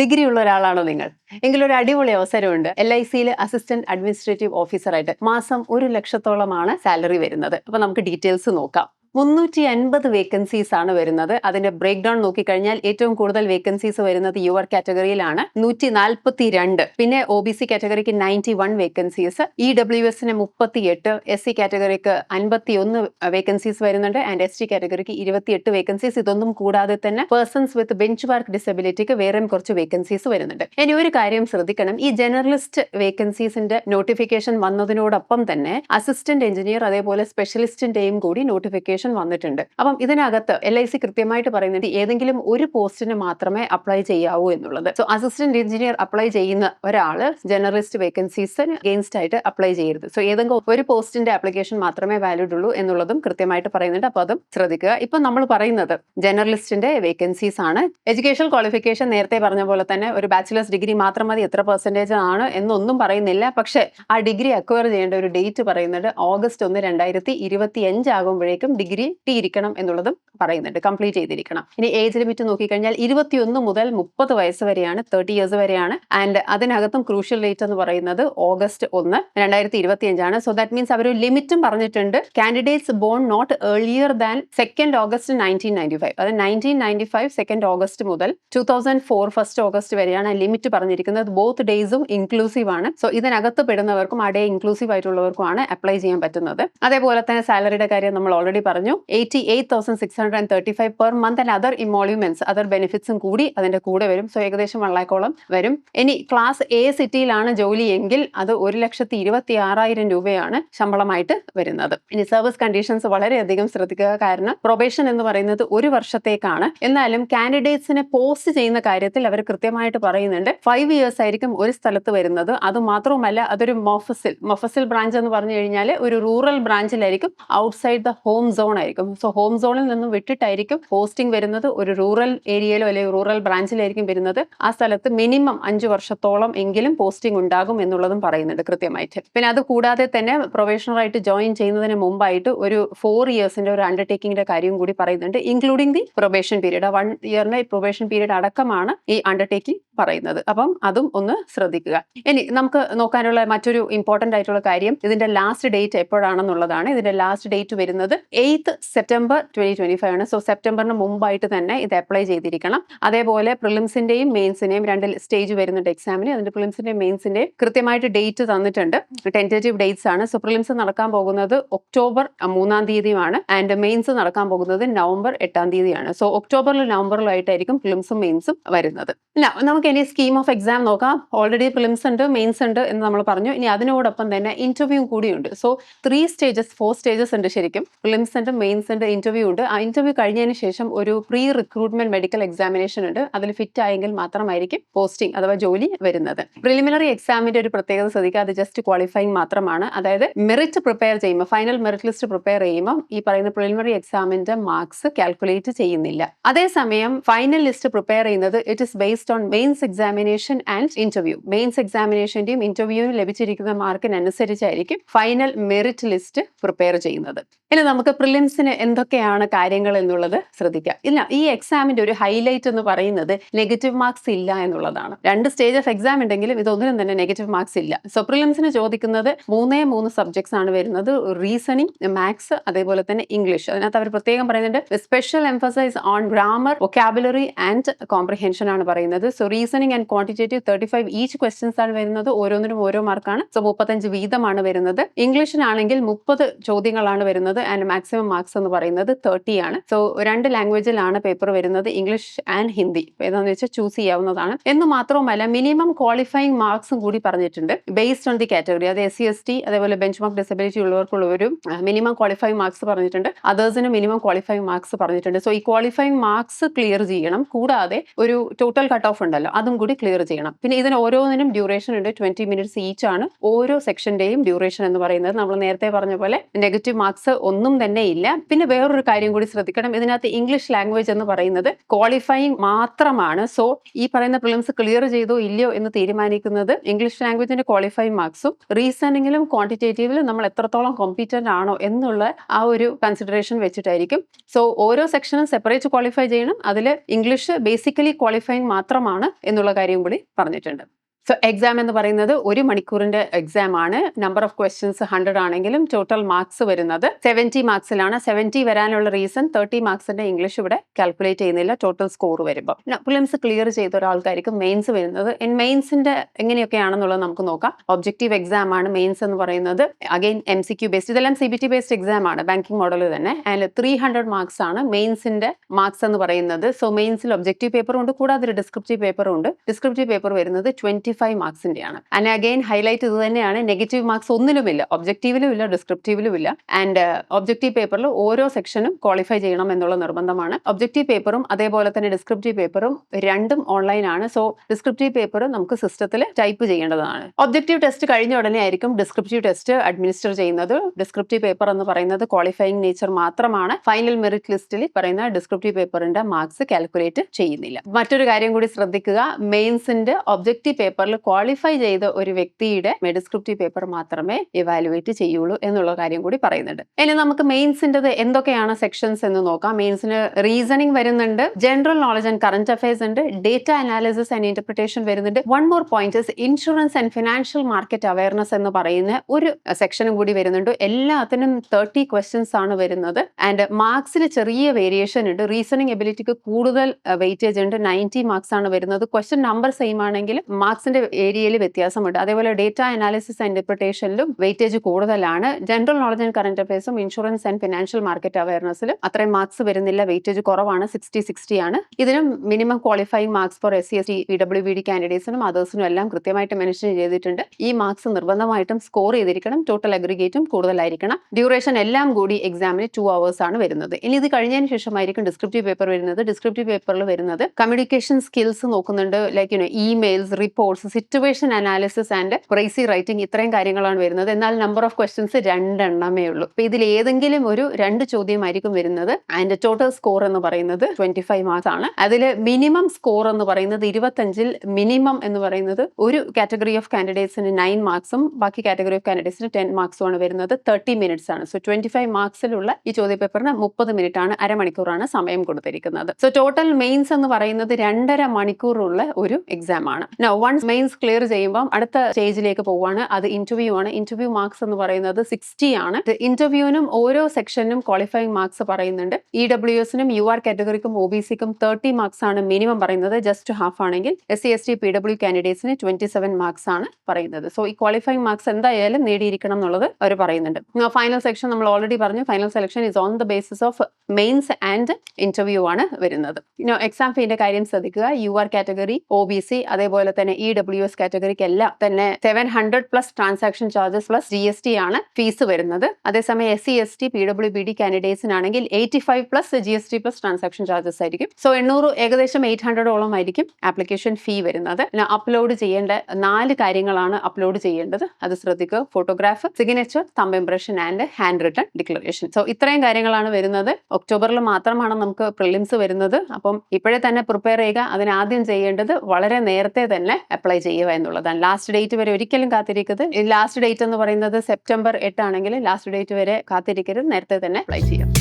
Degree ഉള്ള ഒരാളാണോ നിങ്ങൾ? എങ്കിൽ ഒരു അടിപൊളി അവസരമുണ്ട്. എൽ ഐ സിയിൽ അസിസ്റ്റന്റ് അഡ്മിനിസ്ട്രേറ്റീവ് ഓഫീസറായിട്ട് മാസം ഒരു ലക്ഷത്തോളമാണ് സാലറി വരുന്നത്. അപ്പൊ നമുക്ക് ഡീറ്റെയിൽസ് നോക്കാം. മുന്നൂറ്റി അൻപത് വേക്കൻസീസ് ആണ് വരുന്നത്. അതിന്റെ ബ്രേക്ക് ഡൗൺ നോക്കിക്കഴിഞ്ഞാൽ ഏറ്റവും കൂടുതൽ വേക്കൻസീസ് വരുന്നത് യുവർ കാറ്റഗറിയിലാണ് നൂറ്റി നാൽപ്പത്തി രണ്ട് പിന്നെ O B C കാറ്റഗറിക്ക് ninety one vacancies E W എസിന് മുപ്പത്തി എട്ട് എസ് സി കാറ്റഗറിക്ക് അൻപത്തി ഒന്ന് വേക്കൻസീസ് വരുന്നുണ്ട് ആൻഡ് എസ് ടി കാറ്റഗറിക്ക് ഇരുപത്തിയെട്ട് വേക്കൻസീസ് ഇതൊന്നും കൂടാതെ തന്നെ പേഴ്സൺസ് വിത്ത് ബെഞ്ച് മാർക്ക് ഡിസബിലിറ്റിക്ക് വേറെയും കുറച്ച് വേക്കൻസീസ് വരുന്നുണ്ട്. ഇനി ഒരു കാര്യം ശ്രദ്ധിക്കണം. ഈ ജനറലിസ്റ്റ് വേക്കൻസീസിന്റെ നോട്ടിഫിക്കേഷൻ വന്നതിനോടൊപ്പം തന്നെ അസിസ്റ്റന്റ് എഞ്ചിനീയർ അതേപോലെ സ്പെഷ്യലിസ്റ്റിന്റെയും കൂടി നോട്ടിഫിക്കേഷൻ വന്നിട്ടുണ്ട്. അപ്പം ഇതിനകത്ത് എൽ ഐ സി കൃത്യമായിട്ട് പറയുന്നത് ഏതെങ്കിലും ഒരു പോസ്റ്റിന് മാത്രമേ അപ്ലൈ ചെയ്യാവൂ എന്നുള്ളത്. സോ അസിസ്റ്റന്റ് എഞ്ചിനീയർ അപ്ലൈ ചെയ്യുന്ന ഒരാൾ ജനറലിസ്റ്റ് വേക്കൻസീസിന് അഗെയിൻസ്റ്റ് ആയിട്ട് അപ്ലൈ ചെയ്യരുത്. സോ ഏതെങ്കിലും ഒരു പോസ്റ്റിന്റെ അപ്ലിക്കേഷൻ മാത്രമേ വാലിഡ് ഉള്ളൂ എന്നുള്ളതും കൃത്യമായിട്ട് പറയുന്നുണ്ട്. അപ്പോൾ അതും ശ്രദ്ധിക്കുക. ഇപ്പൊ നമ്മൾ പറയുന്നത് ജനറലിസ്റ്റിന്റെ വേക്കൻസീസ് ആണ്. എഡ്യൂക്കേഷൻ ക്വാളിഫിക്കേഷൻ നേരത്തെ പറഞ്ഞ പോലെ തന്നെ ഒരു ബാച്ചിലേഴ്സ് ഡിഗ്രി മാത്രം മതി എത്ര പെർസെന്റേജ് ആണ് എന്നൊന്നും പറയുന്നില്ല. പക്ഷേ ആ ഡിഗ്രി അക്വയർ ചെയ്യേണ്ട ഒരു ഡേറ്റ് പറയുന്നത് ഓഗസ്റ്റ് ഒന്ന് രണ്ടായിരത്തി ഇരുപത്തി അഞ്ച് ആകുമ്പോഴേക്കും ഡിഗ്രി ഇരിക്കണം എന്നുള്ളതും പറയുന്നുണ്ട് കംപ്ലീറ്റ് ചെയ്തിരിക്കണം. ഇനി ഏജ് ലിമിറ്റ് നോക്കിക്കഴിഞ്ഞാൽ ഇരുപത്തിയൊന്ന് മുതൽ മുപ്പത് വയസ്സ് വരെയാണ് തേർട്ടി ഇയേഴ്സ് വരെയാണ്. ആൻഡ് അതിനകത്തും ക്രൂഷ്യൽ ഡേറ്റ് എന്ന് പറയുന്നത് ഓഗസ്റ്റ് ഒന്ന് രണ്ടായിരത്തി ഇരുപത്തി അഞ്ചാണ് സോ ദാറ്റ് മീൻസ് അവർ ലിമിറ്റും പറഞ്ഞിട്ടുണ്ട്. Candidates born not earlier than second August nineteen ninety five അത് nineteen ninety five second August മുതൽ two thousand four first August വരെയാണ് ലിമിറ്റ് പറഞ്ഞിരിക്കുന്നത്. ബോത്ത് ഡേയ്സും ഇൻക്ലൂസീവ് ആണ്. സോ ഇതിനകത്ത് പെടുന്നവർക്കും ആ ഡേ ഇൻക്ലൂസീവ് ആയിട്ടുള്ളവർക്കുമാണ് അപ്ലൈ ചെയ്യാൻ പറ്റുന്നത്. അതേപോലെ തന്നെ സാലറിയുടെ കാര്യം നമ്മൾ ഓൾറെഡി പറഞ്ഞു eighty eight thousand six hundred and thirty five per month and other emoluments other ബെനിഫിറ്റ്സും കൂടി അതിന്റെ കൂടെ വരും. സോ ഏകദേശം വൺ വരും. ഇനി ക്ലാസ് എ സിറ്റിയിലാണ് ജോലി എങ്കിൽ അത് ഒരു ലക്ഷത്തി ഇരുപത്തി ആറായിരം രൂപയാണ് ശമ്പളമായിട്ട് വരുന്നത്. ഇനി സർവീസ് കണ്ടീഷൻസ് വളരെയധികം ശ്രദ്ധിക്കുക. കാരണം പ്രൊബേഷൻ എന്ന് പറയുന്നത് ഒരു വർഷത്തേക്കാണ്. എന്നാലും കാൻഡിഡേറ്റ്സിനെ പോസ്റ്റ് ചെയ്യുന്ന കാര്യത്തിൽ അവർ കൃത്യമായിട്ട് പറയുന്നുണ്ട്. ഫൈവ് ഇയേഴ്സ് ആയിരിക്കും ഒരു സ്ഥലത്ത് വരുന്നത്. അത് മാത്രവുമല്ല അതൊരു മൊഫസിൽ മൊഫസിൽ ബ്രാഞ്ച് എന്ന് പറഞ്ഞു കഴിഞ്ഞാൽ ഒരു റൂറൽ ബ്രാഞ്ചിലായിരിക്കും ഔട്ട്സൈഡ് ദ ഹോം സോൺ ആയിരിക്കും സോ ഹോം സോണിൽ നിന്നും വിട്ടിട്ടായിരിക്കും പോസ്റ്റിംഗ് വരുന്നത്. ഒരു റൂറൽ ഏരിയയിലോ അല്ലെങ്കിൽ റൂറൽ ബ്രാഞ്ചിലായിരിക്കും വരുന്നത്. ആ സ്ഥലത്ത് മിനിമം അഞ്ച് വർഷത്തോളം എങ്കിലും പോസ്റ്റിംഗ് ഉണ്ടാകും എന്നുള്ളതും പറയുന്നുണ്ട് കൃത്യമായിട്ട്. പിന്നെ അത് കൂടാതെ തന്നെ പ്രൊഫഷണറായിട്ട് ജോയിൻ ചെയ്യുന്നതിന് മുമ്പായിട്ട് ഒരു ഫോർ ഇയേഴ്സിന്റെ ഒരു അണ്ടർടേക്കിംഗിന്റെ കാര്യം കൂടി പറയുന്നുണ്ട് ഇൻക്ലൂഡിംഗ് ദി പ്രൊബേഷൻ പീരീഡ് ആ വൺ ഇയറിന്റെ പ്രൊബേഷൻ പീരീഡ് അടക്കമാണ് ഈ അണ്ടർടേക്കിംഗ് പറയുന്നത്. അപ്പം അതും ഒന്ന് ശ്രദ്ധിക്കുക. ഇനി നമുക്ക് നോക്കാനുള്ള മറ്റൊരു ഇമ്പോർട്ടന്റ് ആയിട്ടുള്ള കാര്യം ഇതിന്റെ ലാസ്റ്റ് ഡേറ്റ് എപ്പോഴാണെന്നുള്ളതാണ്. ഇതിന്റെ ലാസ്റ്റ് ഡേറ്റ് വരുന്നത് eighth September twenty twenty five ആണ്. സോ സെപ്റ്റംബറിന് മുമ്പായിട്ട് തന്നെ ഇത് അപ്ലൈ ചെയ്തിരിക്കണം. അതേപോലെ പ്രിലിംസിന്റെയും മെയിൻസിന്റെയും രണ്ട് സ്റ്റേജ് വരുന്നുണ്ട് എക്സാമിന് അതിന്റെ പ്രിലിംസിന്റെയും മെയിൻസിന്റെയും കൃത്യമായിട്ട് ഡേറ്റ് തന്നിട്ടുണ്ട്. ടെന്റേറ്റീവ് ഡേറ്റ്സ് ആണ്. സോ പ്രിലിംസ് നടക്കാൻ പോകുന്നത് ഒക്ടോബർ മൂന്നാം തീയതിയുമാണ്. ആൻഡ് മെയിൻസ് നടക്കാൻ പോകുന്നത് നവംബർ എട്ടാം തീയതിയാണ്. സോ ഒക്ടോബറിലും നവംബറിലും ആയിട്ടായിരിക്കും പ്രിലിംസും മെയിൻസും വരുന്നത് നമുക്ക് ഇനി സ്കീം ഓഫ് എക്സാം നോക്കാം. ഓൾറെഡി പ്രിലിംസ് ഉണ്ട് മെയിൻസ് ഉണ്ട് എന്ന് നമ്മൾ പറഞ്ഞു. ഇനി അതിനോടൊപ്പം തന്നെ ഇന്റർവ്യൂ കൂടിയുണ്ട്. So three stages four stages ഉണ്ട് ശരിക്കും. പ്രിലിംസ് ഉണ്ട് മെയിൻസ് ഉണ്ട് ഇന്റർവ്യൂ ഉണ്ട്. ആ ഇന്റർവ്യൂ കഴിഞ്ഞതിന് ശേഷം ഒരു പ്രീ റിക്രൂട്ട്മെന്റ് മെഡിക്കൽ എക്സാമിനേഷൻ ഉണ്ട്. അതിൽ ഫിറ്റ് ആയെങ്കിൽ മാത്രമായിരിക്കും പോസ്റ്റിംഗ് അഥവാ ജോലി വരുന്നത്. പ്രിലിമിനറി എക്സാമിന്റെ ഒരു പ്രത്യേകത ശ്രദ്ധിക്കുക അത് ജസ്റ്റ് ക്വാളിഫൈങ് മാത്രമാണ്. അതായത് മെറിറ്റ് പ്രിപ്പയർ ചെയ്യുമ്പോൾ ഫൈനൽ മെറിറ്റ് ലിസ്റ്റ് പ്രിപ്പയർ ചെയ്യുമ്പോൾ ഈ പറയുന്ന പ്രിലിമിനറി എക്സാമിന്റെ മാർക്സ് കാൽക്കുലേറ്റ് ചെയ്യുന്നില്ല. അതേസമയം ഫൈനൽ ലിസ്റ്റ് പ്രിപ്പയർ ചെയ്യുന്നത് it is based on mains examination and interview mains എക്സാമിനേഷന്റെയും ഇന്റർവ്യൂവിനും ലഭിച്ചിരിക്കുന്ന മാർക്കിനനുസരിച്ചായിരിക്കും ഫൈനൽ മെറിറ്റ് ലിസ്റ്റ് പ്രിപ്പയർ ചെയ്യുന്നത്. ഇനി നമുക്ക് പ്രിലിംസിന് എന്തൊക്കെയാണ് കാര്യങ്ങൾ എന്നുള്ളത് ശ്രദ്ധിക്കുക. ഇല്ല ഈ എക്സാമിന്റെ ഒരു ഹൈലൈറ്റ് എന്ന് പറയുന്നത് നെഗറ്റീവ് മാർക്സ് ഇല്ല എന്നുള്ളതാണ്. രണ്ട് സ്റ്റേജ് ഓഫ് എക്സാം ഉണ്ടെങ്കിലും ഇതൊന്നിനും തന്നെ നെഗറ്റീവ് മാർക്സ് ഇല്ല. സോ പ്രിലിംസിന് ചോദിക്കുന്നത് മൂന്നേ മൂന്ന് സബ്ജക്ട്സ് ആണ് വരുന്നത്. റീസണിങ് മാത്സ് അതേപോലെ തന്നെ ഇംഗ്ലീഷ് അതിനകത്ത് അവർ പ്രത്യേകം പറയുന്നുണ്ട് special emphasise on grammar vocabulary and comprehension ആണ് പറയുന്നത്. So reasoning and quantitative thirty five each questions ആണ് വരുന്നത്. ഓരോന്നിനും ഓരോ മാർക്കാണ് സോ മുപ്പത്തഞ്ച് വീതമാണ് വരുന്നത്. ഇംഗ്ലീഷിനാണെങ്കിൽ മുപ്പത് ചോദ്യങ്ങളാണ് വരുന്നത്. ആൻഡ് മാക്സിമം മാർക്സ് എന്ന് പറയുന്നത് തേർട്ടി ആണ്. സോ രണ്ട് ലാംഗ്വേജിലാണ് പേപ്പർ വരുന്നത് ഇംഗ്ലീഷ് ആൻഡ് ഹിന്ദി ഏതാണെന്ന് വെച്ചാൽ ചൂസ് ചെയ്യാവുന്നതാണ്. എന്ന് മാത്രവുമല്ല മിനിമം ക്വാളിഫൈയിങ് മാർക്സും കൂടി പറഞ്ഞിട്ടുണ്ട്. ബേസ്ഡ് ഓൺ ദി കാറ്റഗറി അത് എസ് സി എസ് ടി അതേപോലെ ബെഞ്ച് മാർക്ക് ഡിസബിലിറ്റി ഉള്ളവർക്കുള്ള ഒരു മിനിമം ക്വാളിഫൈ മാർക്സ് പറഞ്ഞിട്ടുണ്ട് അതേഴ്സിന് മിനിമം ക്വാളിഫൈ മാർക്സ് പറഞ്ഞിട്ടുണ്ട്. സോ ഈ ക്വാളിഫൈങ് മാർക്സ് ക്ലിയർ ചെയ്യണം. കൂടാതെ ഒരു ടോട്ടൽ കട്ട് ഓഫ് ഉണ്ടല്ലോ അതും കൂടി ക്ലിയർ ചെയ്യണം. പിന്നെ ഇതിന് ഓരോന്നിനും ഡ്യൂറേഷൻ ഉണ്ട്. ട്വന്റി മിനിറ്റ്സ് ഈച്ച് ആണ്. ഓരോ സെക്ഷന്റെയും ഡ്യൂറേഷൻ എന്ന് പറയുന്നത് നമ്മൾ നേരത്തെ പറഞ്ഞ പോലെ നെഗറ്റീവ് മാർക്സ് ഒന്നും തന്നെ ഇല്ല. പിന്നെ വേറൊരു കാര്യം കൂടി ശ്രദ്ധിക്കണം. ഇതിനകത്ത് ഇംഗ്ലീഷ് ലാംഗ്വേജ് എന്ന് പറയുന്നത് ക്വാളിഫൈയിങ് മാത്രമാണ്. സോ ഈ പറയുന്ന പ്രിലിംസ് ക്ലിയർ ചെയ്തോ ഇല്ലയോ എന്ന് തീരുമാനിക്കുന്നത് ഇംഗ്ലീഷ് ലാംഗ്വേജിന്റെ ക്വാളിഫൈ മാർക്സും റീസണിങ്ങിലും ക്വാണ്ടിറ്റേറ്റീവിലും നമ്മൾ എത്രത്തോളം കോമ്പീറ്റന്റ് ആണോ എന്നുള്ള ആ ഒരു കൺസിഡറേഷൻ വെച്ചിട്ടായിരിക്കും. സോ ഓരോ സെക്ഷനും സെപ്പറേറ്റ് ക്വാളിഫൈ ചെയ്യണം. അതിൽ ഇംഗ്ലീഷ് ബേസിക്കലി ക്വാളിഫൈയിങ് മാത്രമാണ് എന്നുള്ള കാര്യം കൂടി പറഞ്ഞിട്ടുണ്ട്. സോ എക്സാം എന്ന് പറയുന്നത് ഒരു മണിക്കൂറിന്റെ എക്സാം ആണ്. നമ്പർ ഓഫ് ക്വസ്റ്റ്യൻസ് ഹൺഡ്രഡ് ആണെങ്കിലും ടോട്ടൽ മാർക്സ് വരുന്നത് സെവന്റി മാർക്സിലാണ് സെവന്റി വരാനുള്ള റീസൺ തേർട്ടി മാർക്സിന്റെ ഇംഗ്ലീഷ് ഇവിടെ കാൽക്കുലേറ്റ് ചെയ്യുന്നില്ല ടോട്ടൽ സ്കോർ വരുമ്പോൾ പ്രിലിംസ് ക്ലിയർ ചെയ്ത ഒരാൾക്കായിരിക്കും മെയിൻസ് വരുന്നത്. മെയിൻസിന്റെ എങ്ങനെയൊക്കെയാണെന്നുള്ളത് നമുക്ക് നോക്കാം. ഒബ്ജക്റ്റീവ് എക്സാം ആണ് മെയിൻസ് എന്ന് പറയുന്നത്. Again M C Q based ഇതെല്ലാം C B T based exam ആണ്. ബാങ്കിങ് മോഡൽ തന്നെ. അതിൽ ത്രീ ഹൺഡ്രഡ് മാർക്സ് ആണ് മെയിൻസിന്റെ മാർക്സ് എന്ന് പറയുന്നത്. സോ മെയിൻസിൽ ഒബ്ജക്റ്റീവ് പേപ്പർ ഉണ്ട്. കൂടാതെ ഒരു ഡിസ്ക്രിപ്റ്റീവ് പേപ്പറും ഉണ്ട്. ഡിസ്ക്രിപ്റ്റീവ് പേപ്പർ വരുന്നത് ട്വന്റി ഫൈവ് മാർക്സിന്റെയാണ്. ആൻഡ് അഗൈൻ ഹൈലൈറ്റ് ഇത് തന്നെയാണ്. നെഗറ്റീവ് മാർക്സ് ഒന്നിലുമില്ല ഒബ്ജക്റ്റീവിലും ഇല്ല ഡിസ്ക്രിപ്റ്റീവിലും ഇല്ല. ആൻഡ് ഒബ്ജക്റ്റീവ് പേപ്പറിൽ ഓരോ സെക്ഷനും ക്വാളിഫൈ ചെയ്യണം എന്നുള്ള നിർബന്ധമാണ്. ഒബ്ജക്റ്റീവ് പേപ്പറും അതേപോലെ തന്നെ ഡിസ്ക്രിപ്റ്റീവ് പേപ്പറും രണ്ടും ഓൺലൈൻ ആണ്. സോ ഡിസ്ക്രിപ്റ്റീവ് പേപ്പർ നമുക്ക് സിസ്റ്റത്തിൽ ടൈപ്പ് ചെയ്യേണ്ടതാണ്. ഒബ്ജക്റ്റീവ് ടെസ്റ്റ് കഴിഞ്ഞ ഉടനെ ആയിരിക്കും ഡിസ്ക്രിപ്റ്റീവ് ടെസ്റ്റ് അഡ്മിനിസ്റ്റർ ചെയ്യുന്നത്. ഡിസ്ക്രിപ്റ്റീവ് പേപ്പർ എന്ന് പറയുന്നത് ക്വാളിഫൈയിങ് നേച്ചർ മാത്രമാണ്. ഫൈനൽ മെറിറ്റ് ലിസ്റ്റിൽ പറയുന്ന ഡിസ്ക്രിപ്റ്റീവ് പേപ്പറിന്റെ മാർക്സ് കാൽക്കുലേറ്റ് ചെയ്യുന്നില്ല. മറ്റൊരു കാര്യം കൂടി ശ്രദ്ധിക്കുക. മെയിൻസിന്റെ ഒബ്ജക്റ്റീവ് പേപ്പറിൽ ക്വാളിഫൈ ചെയ്ത ഒരു വ്യക്തിയുടെ മെഡിസ്ക്രിപ്റ്റീവ് പേപ്പർ മാത്രമേ ഇവാലുവേറ്റ് ചെയ്യുള്ളൂ എന്നുള്ള കാര്യം കൂടി പറയുന്നുണ്ട്. ഇനി നമുക്ക് മെയിൻസിന്റെ എന്തൊക്കെയാണ് സെക്ഷൻസ് എന്ന് നോക്കാം. മെയിൻസിന് റീസണിങ് വരുന്നുണ്ട് general knowledge and current affairs ഉണ്ട് ഡേറ്റ അനാലിസിസ് ആൻഡ് ഇന്റർപ്രിട്ടേഷൻ വരുന്നുണ്ട്. One more point insurance and financial market awareness എന്ന് പറയുന്ന ഒരു സെക്ഷനും കൂടി വരുന്നുണ്ട്. എല്ലാത്തിനും തേർട്ടി ക്വസ്റ്റ്യൻസ് ആണ് വരുന്നത്. ആൻഡ് മാർക്സിന് ചെറിയ വേരിയേഷൻ ഉണ്ട്. റീസണിങ് എബിലിറ്റിക്ക് കൂടുതൽ വെയിറ്റേജ് ഉണ്ട്. നയന്റി മാർക്സ് ആണ് വരുന്നത്. ക്വസ്റ്റ്യൻ നമ്പർ സെയിം ആണെങ്കിൽ മാർക്സിന്റെ ഏരിയയിൽ വ്യത്യാസമുണ്ട്. അതേപോലെ ഡേറ്റ അനാലിസിസ് ഇന്റർപ്രിട്ടേഷനിലും വെയിറ്റേജ് കൂടുതലാണ്. ജനറൽ നോളജ് ആൻഡ് കറന്റ് അഫയേഴ്സും ഇൻഷുറൻസ് ആൻഡ് ഫിനാൻഷ്യൽ മാർക്കറ്റ് അവയർനെസ്സിലും അത്രയും മാർക്സ് വരുന്നില്ല. വെയിറ്റേജ് കുറവാണ്. സിക്സ്റ്റി സിക്സ്റ്റി ആണ്. ഇതിനും minimum qualifying marks for S C S T P W B D കാൻഡിഡേറ്റ്സിനും അതേഴ്സിനും എല്ലാം കൃത്യമായിട്ട് മെൻഷൻ ചെയ്തിട്ടുണ്ട്. ഈ മാർക്സ് നിർബന്ധമായിട്ടും സ്കോർ ചെയ്തിരിക്കണം. ടോട്ടൽ അഗ്രിഗേറ്റും കൂടുതലായിരിക്കണം. ഡ്യൂറേഷൻ എല്ലാം കൂടി എക്സാമിന് ടു അവേഴ്സ് ആണ് വരുന്നത്. ഇനി ഇത് കഴിഞ്ഞതിന് ശേഷമായിരിക്കും ഡിസ്ക്രിപ്റ്റീവ് പേപ്പർ വരുന്നത്. ഡിസ്ക്രിപ്റ്റീവ് പേപ്പറിൽ വരുന്നത് കമ്മ്യൂണിക്കേഷൻ സ്കിൽസ് നോക്കുന്നുണ്ട്. Like emails reports situation analysis and precis writing ഇത്രയും കാര്യങ്ങളാണ് വരുന്നത്. എന്നാൽ നമ്പർ ഓഫ് ക്വസ്റ്റ്യൻസ് രണ്ടെണ്ണമേ ഉള്ളൂ. അപ്പൊ ഇതിൽ ഏതെങ്കിലും ഒരു രണ്ട് ചോദ്യമായിരിക്കും വരുന്നത്. ആൻഡ് ടോട്ടൽ സ്കോർ എന്ന് പറയുന്നത് ട്വന്റി ഫൈവ് മാർക്സ് ആണ്. അതിൽ മിനിമം സ്കോർ എന്ന് പറയുന്നത് ഇരുപത്തഞ്ചിൽ മിനിമം എന്ന് പറയുന്നത് ഒരു കാറ്റഗറി ഓഫ് കാൻഡിഡേറ്റ്സിന് നയൻ മാർക്സും ബാക്കി കാറ്റഗറി ഓഫ് കാൻഡിഡേറ്റ്സിന് ടെൻ മാർക്സും ആണ് വരുന്നത്. തേർട്ടി മിനിറ്റ്സ് ആണ്. സോ ട്വന്റി ഫൈവ് മാർക്സിലുള്ള ഈ ചോദ്യ പേപ്പറിന് മുപ്പത് മിനിറ്റ് ആണ് അരമണിക്കൂറാണ് സമയം കൊടുത്തിരിക്കുന്നത്. സോ ടോട്ടൽ മെയിൻസ് എന്ന് പറയുന്നത് രണ്ടര മണിക്കൂറുള്ള ഒരു എക്സാം ആണ്. വൺസ് മെയിൻസ് ക്ലിയർ ചെയ്യുമ്പോൾ അടുത്ത സ്റ്റേജിലേക്ക് പോവുകയാണ്. അത് ഇന്റർവ്യൂ ആണ്. ഇന്റർവ്യൂ മാർക്സ് എന്ന് പറയുന്നത് സിക്സ്റ്റി ആണ്. ഇന്റർവ്യൂവിനും ഓരോ സെക്ഷനും ക്വാളിഫൈങ് മാർക്സ് പറയുന്നുണ്ട്. ഇ ഡബ്ല്യു എസിനും യു ആർ കാറ്റഗറിക്കും ഒ ബി സിക്കും തേർട്ടി മാർക്സ് ആണ് മിനിമം പറയുന്നത്. ജസ്റ്റ് ഹാഫ് ആണെങ്കിൽ S C S T P W കാൻഡിഡേറ്റ്സിന് twenty seven marks ആണ് പറയുന്നത്. സോ ഈ ക്വാളിഫൈങ് മാർക്സ് എന്തായാലും നേടിയിരിക്കണം എന്നുള്ളത് അവർ പറയുന്നുണ്ട്. ഫൈനൽ സെക്ഷൻ നമ്മൾ ഓൾറെഡി പറഞ്ഞു. Final selection is on the basis of mains and interview ആണ് വരുന്നത്. എക്സാം ഫീന്റെ കാര്യം ശ്രദ്ധിക്കുക. U R category O B C അതേപോലെ തന്നെ ഇ ഡബ്ല്യു എസ് കാറ്റഗറിക്ക് എല്ലാം തന്നെ seven hundred plus transaction charges plus G S T ആണ് ഫീസ് വരുന്നത്. അതേസമയം S C S T P W B D കാൻഡിഡേറ്റ്സിനാണെങ്കിൽ eighty five plus G S T plus transaction charges ആയിരിക്കും. So എണ്ണൂറ് ഏകദേശം eight ഹൺഡ്രഡോളം ആയിരിക്കും ആപ്ലിക്കേഷൻ ഫീ വരുന്നത്. പിന്നെ upload ചെയ്യേണ്ട നാല് കാര്യങ്ങളാണ് അപ്ലോഡ് ചെയ്യേണ്ടത്. അത് ശ്രദ്ധിക്കുക. Photograph signature thumb impression and hand written declaration so ഇത്രയും കാര്യങ്ങളാണ് വരുന്നത്. ഒക്ടോബറിൽ മാത്രമാണ് നമുക്ക് പ്രിലിംസ് വരുന്നത്. അപ്പം ഇപ്പോഴേ തന്നെ പ്രിപ്പയർ ചെയ്യുക. അതിനാദ്യം ചെയ്യേണ്ടത് വളരെ നേരത്തെ തന്നെ അപ്ലൈ ചെയ്യുക എന്നുള്ളതാണ്. ലാസ്റ്റ് ഡേറ്റ് വരെ ഒരിക്കലും കാത്തിരിക്കരുത്. ലാസ്റ്റ് ഡേറ്റ് എന്ന് പറയുന്നത് സെപ്റ്റംബർ എട്ടാണെങ്കിൽ ലാസ്റ്റ് ഡേറ്റ് വരെ കാത്തിരിക്കരുത്. നേരത്തെ തന്നെ അപ്ലൈ ചെയ്യുക